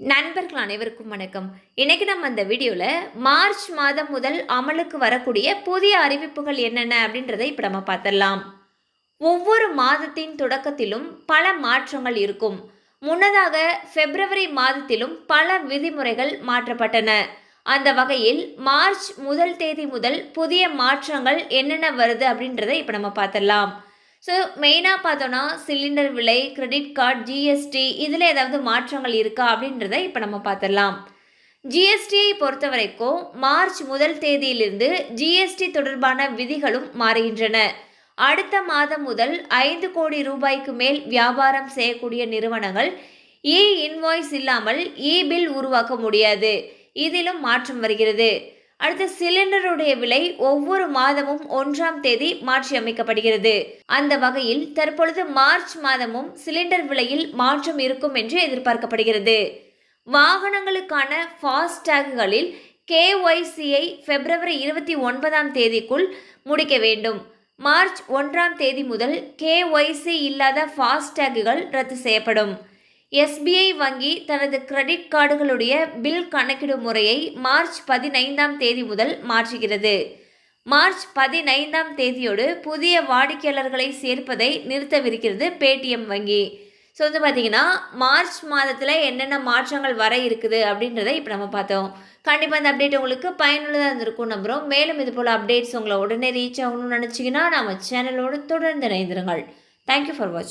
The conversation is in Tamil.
நண்பர்கள் அனைவருக்கும் வணக்கம். இன்னைக்கு நம்ம அந்த வீடியோவில் மார்ச் மாதம் முதல் அமலுக்கு வரக்கூடிய புதிய அறிவிப்புகள் என்னென்ன அப்படின்றத இப்போ நம்ம பார்த்துடலாம். ஒவ்வொரு மாதத்தின் தொடக்கத்திலும் பல மாற்றங்கள் இருக்கும். முன்னதாக பிப்ரவரி மாதத்திலும் பல விதிமுறைகள் மாற்றப்பட்டன. அந்த வகையில் மார்ச் முதல் தேதி முதல் புதிய மாற்றங்கள் என்னென்ன வருது அப்படின்றத இப்போ நம்ம பார்த்துடலாம். ஸோ மெயினாக பார்த்தோன்னா சிலிண்டர் விலை கிரெடிட் கார்டு ஜிஎஸ்டி இதில் ஏதாவது மாற்றங்கள் இருக்கா அப்படின்றத இப்போ நம்ம பார்த்துடலாம். ஜிஎஸ்டியை பொறுத்த வரைக்கும் மார்ச் முதல் தேதியிலிருந்து ஜிஎஸ்டி தொடர்பான விதிகளும் மாறுகின்றன. அடுத்த மாதம் முதல் ஐந்து கோடி ரூபாய்க்கு மேல் வியாபாரம் செய்யக்கூடிய நிறுவனங்கள் இ இன்வாய்ஸ் இல்லாமல் இ பில் உருவாக்க முடியாது. இதிலும் மாற்றம் வருகிறது. அடுத்து சிலிண்டருடைய விலை ஒவ்வொரு மாதமும் ஒன்றாம் தேதி மாற்றியமைக்கப்படுகிறது. அந்த வகையில் தற்பொழுது மார்ச் மாதமும் சிலிண்டர் விலையில் மாற்றம் இருக்கும் என்று எதிர்பார்க்கப்படுகிறது. வாகனங்களுக்கான ஃபாஸ்டேகுகளில் கேஒய்சியை பிப்ரவரி இருபத்தி ஒன்பதாம் தேதிக்குள் முடிக்க வேண்டும். மார்ச் ஒன்றாம் தேதி முதல் கேஒய்சி இல்லாத ஃபாஸ்டேகுகள் ரத்து செய்யப்படும். எஸ்பிஐ வங்கி தனது கிரெடிட் கார்டுகளுடைய பில் கணக்கிடும் முறையை மார்ச் பதினைந்தாம் தேதி முதல் மாற்றுகிறது. மார்ச் பதினைந்தாம் தேதியோடு புதிய வாடிக்கையாளர்களை சேர்ப்பதை நிறுத்தவிருக்கிறது பேடிஎம் வங்கி. ஸோ வந்து பார்த்தீங்கன்னா மார்ச் மாதத்தில் என்னென்ன மாற்றங்கள் வர இருக்குது அப்படின்றத இப்போ நம்ம பார்த்தோம். கண்டிப்பாக இந்த அப்டேட் உங்களுக்கு பயனுள்ளதாக இருந்திருக்கும் நம்புகிறோம் மேலும் இது போல் அப்டேட்ஸ் உங்களை உடனே ரீச் ஆகணும்னு நினச்சிங்கன்னா நம்ம சேனலோடு தொடர்ந்து இணைந்திருங்கள். தேங்க்யூ ஃபார் வாட்சிங்